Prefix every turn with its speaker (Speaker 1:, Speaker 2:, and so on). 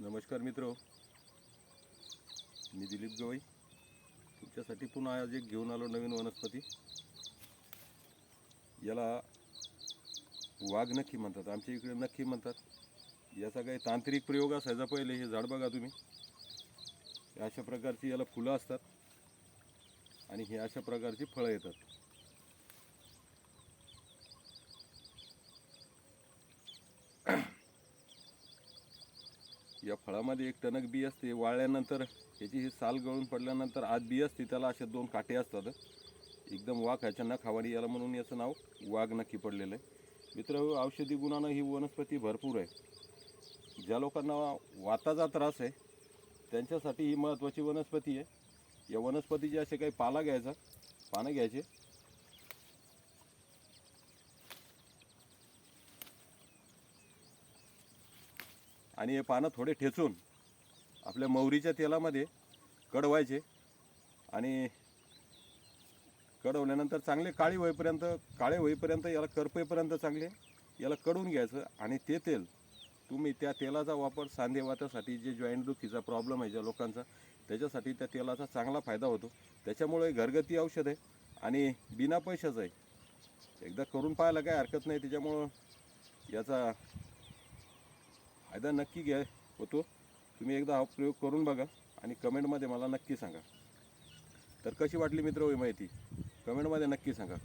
Speaker 1: नमस्कार मित्र. मी दिलीप गवई तुमच्यासाठी पुन्हा आज एक घेऊन आलो नवीन वनस्पती. याला वाघ नक्की म्हणतात. आमच्या इकडे नक्की म्हणतात. याचा काही तांत्रिक प्रयोग असायचा पहिले हे झाड बघा तुम्ही. अशा प्रकारची याला फुलं असतात. आणि हे अशा प्रकारची फळं येतात. या फळामध्ये एक टणक बी असते वाळल्यानंतर त्याची ही साल गळून पडल्यानंतर आत बी असते त्याला असे दोन काटे असतात. एकदम वाघ ह्याच्या नखावाडी याला म्हणून याचं नाव वाघ नक्की पडलेलं आहे. मित्र हो, औषधी गुणानं ही वनस्पती भरपूर आहे. ज्या लोकांना वाताचा त्रास आहे त्यांच्यासाठी ही महत्त्वाची वनस्पती आहे. या वनस्पतीचे असे काही पाला घ्यायचा पानं घ्यायचे आणि हे पानं थोडे ठेचून आपल्या मोहरीच्या तेलामध्ये कडवायचे. आणि कडवल्यानंतर चांगले काळी होईपर्यंत काळे होईपर्यंत याला करपेपर्यंत चांगले याला कडून घ्यायचं. आणि ते तेल तुम्ही त्या तेलाचा वापर सांधेवातासाठी जे जॉईंट दुखीचा प्रॉब्लेम आहे ज्या लोकांचा त्याच्यासाठी त्या तेलाचा चांगला फायदा होतो. त्याच्यामुळे घरगती औषध आहे आणि बिना पैशाचं आहे. एकदा करून पाहायला काय हरकत नाही. त्याच्यामुळं याचा फायदा नक्की घ्या होतो. तुम्ही एकदा हा प्रयोग करून बघा आणि कमेंटमध्ये मला नक्की सांगा. तर कशी वाटली मित्र हो ही माहिती? कमेंटमध्ये नक्की सांगा.